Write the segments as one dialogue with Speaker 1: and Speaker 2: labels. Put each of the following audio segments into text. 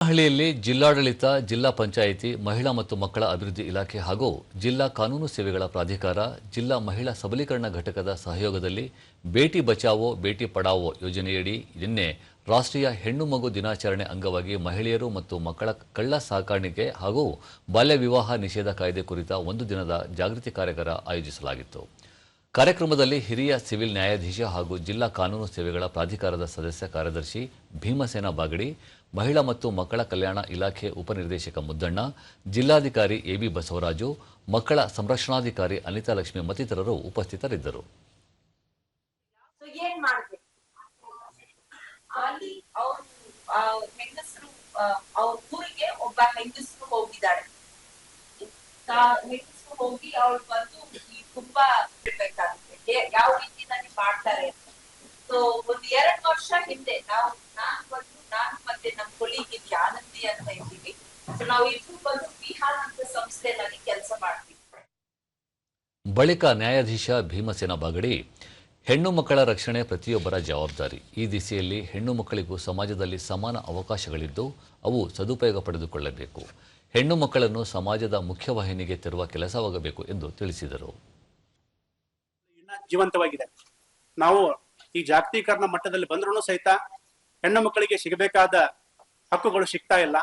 Speaker 1: ಹಳ್ಳಿಯಲ್ಲಿ ಜಿಲ್ಲಾಡಳಿತ, ಜಿಲ್ಲಾ ಪಂಚಾಯಿತಿ, ಮಹಿಳಾ ಮತ್ತು ಮಕ್ಕಳ ಅಭಿವೃದ್ಧಿ ಇಲಾಖೆ ಹಾಗೂ ಜಿಲ್ಲಾ ಕಾನೂನು ಸೇವೆಗಳ ಪ್ರಾಧಿಕಾರ, ಜಿಲ್ಲಾ ಮಹಿಳಾ ಸಬಲೀಕರಣ ಘಟಕದ ಸಹಯೋಗದಲ್ಲಿ ಬೇಟಿ ಬಚಾವೋ, ಬೇಟಿ ಪಡಾವೋ ಯೋಜನೆಯಡಿ ನಿನ್ನೆ ರಾಷ್ಟ್ರೀಯ ಹೆಣ್ಣು ಮಗು ದಿನಾಚರಣೆ ಅಂಗವಾಗಿ ಮಹಿಳೆಯರು ಮತ್ತು ಮಕ್ಕಳ ಕಳ್ಳ ಸಾಕಾಣಿಕೆ ಹಾಗೂ ಬಾಲ್ಯ ವಿವಾಹ ನಿಷೇಧ ಕಾಯ್ದೆ ಕುರಿತ ಒಂದು ದಿನದ ಜಾಗೃತಿ ಕಾರ್ಯಾಗಾರ ಆಯೋಜಿಸಲಾಗಿತ್ತು. ಕಾರ್ಯಕ್ರಮದಲ್ಲಿ ಹಿರಿಯ ಸಿವಿಲ್ ನ್ಯಾಯಾಧೀಶ ಹಾಗೂ ಜಿಲ್ಲಾ ಕಾನೂನು ಸೇವೆಗಳ ಪ್ರಾಧಿಕಾರದ ಸದಸ್ಯ ಕಾರ್ಯದರ್ಶಿ ಭೀಮಸೇನ ಬಾಗಡಿ ಮಹಿಳಾ ಮತ್ತು ಮಕ್ಕಳ ಕಲ್ಯಾಣ ಇಲಾಖೆ ಉಪನಿರ್ದೇಶಕ ಮುದ್ದಣ್ಣ, ಜಿಲ್ಲಾಧಿಕಾರಿ ಎಬಿ ಬಸವರಾಜು, ಮಕ್ಕಳ ಸಂರಕ್ಷಣಾಧಿಕಾರಿ ಅನಿತಾ ಲಕ್ಷ್ಮಿ ಮತ್ತಿತರರು ಉಪಸ್ಥಿತರಿದ್ದರು.
Speaker 2: ಒಬ್ಬ ಹೆಂಗಸರು ಹೋಗಿದ್ದಾಳೆ. ಹೆಂಗಸರು ಹೋಗಿ ಅವಳು ಬಂದು ತುಂಬಾ ಇರ್ಬೇಕಾಗುತ್ತೆ. ಯಾವ ರೀತಿನಲ್ಲಿ ಮಾಡ್ತಾರೆ ಸೊ ಒಂದ್ ಎರಡ್ ವರ್ಷ ಹಿಂದೆ ನಾವು ನಾನ್ ಬಂದು ನಾನು ಮತ್ತೆ ನಮ್ ಕೊಲೀಗ್ ಇಲ್ಲಿ ಆನಂದಿ ಅಂತ ಇದ್ದೀವಿ. ಸೊ ನಾವು ಇಬ್ರು ಬಂದು ಬಿಹಾರ್ ಅಂತ ಸಂಸ್ಥೆನಲ್ಲಿ ಕೆಲಸ ಮಾಡ್ತೀವಿ.
Speaker 1: ಬಳಿಕ ನ್ಯಾಯಾಧೀಶ ಭೀಮಸೇನ ಬಾಗಡಿ ಹೆಣ್ಣು ಮಕ್ಕಳ ರಕ್ಷಣೆ ಪ್ರತಿಯೊಬ್ಬರ ಜವಾಬ್ದಾರಿ. ಈ ದಿಸೆಯಲ್ಲಿ ಹೆಣ್ಣು ಮಕ್ಕಳಿಗೂ ಸಮಾಜದಲ್ಲಿ ಸಮಾನ ಅವಕಾಶಗಳಿದ್ದು ಅವು ಸದುಪಯೋಗ ಪಡೆದುಕೊಳ್ಳಬೇಕು. ಹೆಣ್ಣು ಮಕ್ಕಳನ್ನು ಸಮಾಜದ ಮುಖ್ಯವಾಹಿನಿಗೆ ತರುವ ಕೆಲಸವಾಗಬೇಕು ಎಂದು ತಿಳಿಸಿದರು.
Speaker 3: ಇನ್ನ ಜೀವಂತವಾಗಿದೆ. ನಾವು ಈ ಜಾಗತೀಕರಣ ಮಟ್ಟದಲ್ಲಿ ಬಂದರೂ ಸಹಿತ ಹೆಣ್ಣು ಮಕ್ಕಳಿಗೆ ಸಿಗಬೇಕಾದ ಹಕ್ಕುಗಳು ಸಿಗ್ತಾ ಇಲ್ಲ.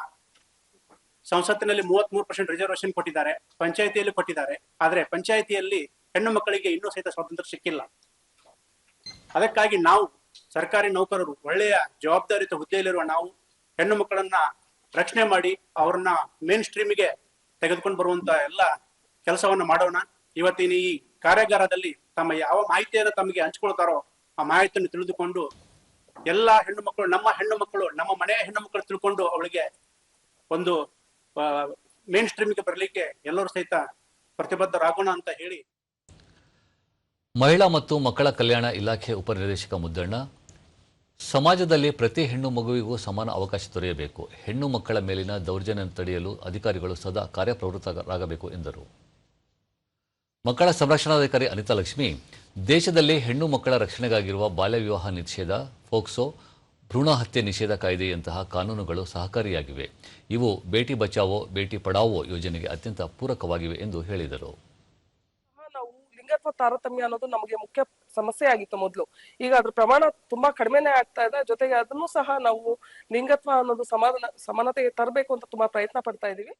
Speaker 3: ಸಂಸತ್ತಿನಲ್ಲಿ ಮೂವತ್ಮೂರು ಪರ್ಸೆಂಟ್ ರಿಸರ್ವೇಶನ್ ಕೊಟ್ಟಿದ್ದಾರೆ, ಪಂಚಾಯತಿಯಲ್ಲಿ ಕೊಟ್ಟಿದ್ದಾರೆ. ಆದ್ರೆ ಪಂಚಾಯತಿಯಲ್ಲಿ ಹೆಣ್ಣು ಮಕ್ಕಳಿಗೆ ಇನ್ನೂ ಸಹಿತ ಸ್ವಾತಂತ್ರ್ಯ ಸಿಕ್ಕಿಲ್ಲ. ಅದಕ್ಕಾಗಿ ನಾವು ಸರ್ಕಾರಿ ನೌಕರರು, ಒಳ್ಳೆಯ ಜವಾಬ್ದಾರಿಯುತ ಹುದ್ದೆಯಲ್ಲಿರುವ ನಾವು ಹೆಣ್ಣು ಮಕ್ಕಳನ್ನ ರಕ್ಷಣೆ ಮಾಡಿ ಅವ್ರನ್ನ ಮೇನ್ ಸ್ಟ್ರೀಮಿಗೆ ತೆಗೆದುಕೊಂಡು ಬರುವಂತ ಎಲ್ಲ ಕೆಲಸವನ್ನ ಮಾಡೋಣ. ಇವತ್ತಿನ ಈ ಕಾರ್ಯಾಗಾರದಲ್ಲಿ ತಮ್ಮ ಯಾವ ಮಾಹಿತಿಯನ್ನು ತಮಗೆ ಹಂಚ್ಕೊಳ್ತಾರೋ ಆ ಮಾಹಿತಿಯನ್ನು ತಿಳಿದುಕೊಂಡು ಎಲ್ಲ ಹೆಣ್ಣು ಮಕ್ಕಳು, ನಮ್ಮ ಹೆಣ್ಣು ಮಕ್ಕಳು, ನಮ್ಮ ಮನೆಯ ಹೆಣ್ಣು ಮಕ್ಕಳು ತಿಳ್ಕೊಂಡು ಅವಳಿಗೆ ಒಂದು ಮೇನ್ ಸ್ಟ್ರೀಮ್ಗೆ ಬರಲಿಕ್ಕೆ ಎಲ್ಲರೂ ಸಹಿತ ಪ್ರತಿಬದ್ಧರಾಗೋಣ ಅಂತ ಹೇಳಿ
Speaker 1: ಮಹಿಳಾ ಮತ್ತು ಮಕ್ಕಳ ಕಲ್ಯಾಣ ಇಲಾಖೆ ಉಪನಿರ್ದೇಶಕ ಮುದ್ದಣ್ಣ, ಸಮಾಜದಲ್ಲಿ ಪ್ರತಿ ಹೆಣ್ಣು ಮಗುವಿಗೂ ಸಮಾನ ಅವಕಾಶ ದೊರೆಯಬೇಕು. ಹೆಣ್ಣು ಮಕ್ಕಳ ಮೇಲಿನ ದೌರ್ಜನ್ಯ ತಡೆಯಲು ಅಧಿಕಾರಿಗಳು ಸದಾ ಕಾರ್ಯಪ್ರವೃತ್ತರಾಗಬೇಕು ಎಂದರು. ಮಕ್ಕಳ ಸಂರಕ್ಷಣಾಧಿಕಾರಿ ಅನಿತಾ ಲಕ್ಷ್ಮಿ, ದೇಶದಲ್ಲಿ ಹೆಣ್ಣು ಮಕ್ಕಳ ರಕ್ಷಣೆಗಾಗಿರುವ ಬಾಲ್ಯ ವಿವಾಹ ನಿಷೇಧ ಫೋಕ್ಸೋ ಭ್ರೂಣ ಹತ್ಯೆ ನಿಷೇಧ ಕಾಯ್ದೆಯಂತಹ ಕಾನೂನುಗಳು ಸಹಕಾರಿಯಾಗಿವೆ. ಇವು ಬೇಟಿ ಬಚಾವೋ, ಬೇಟಿ ಪಡಾವೋ ಯೋಜನೆಗೆ ಅತ್ಯಂತ ಪೂರಕವಾಗಿವೆ ಎಂದು ಹೇಳಿದರು.
Speaker 4: ನಾವು ಲಿಂಗತ್ವ ತಾರತಮ್ಯ ಅನ್ನೋದು ನಮಗೆ ಮುಖ್ಯ ಸಮಸ್ಯೆ ಆಗಿತ್ತು ಮೊದಲು. ಈಗ ಅದ್ರ ಪ್ರಮಾಣ ತುಂಬಾ ಕಡಿಮೆನೆ ಆಗ್ತಾ ಇದೆ. ಜೊತೆಗೆ ಅದನ್ನು ಸಹ ನಾವು ಲಿಂಗತ್ವ ಅನ್ನೋದು ಸಮಾನ ಸಮಾನತೆಗೆ ತರಬೇಕು ಅಂತ ತುಂಬಾ ಪ್ರಯತ್ನ ಪಡ್ತಾ ಇದೀವಿ.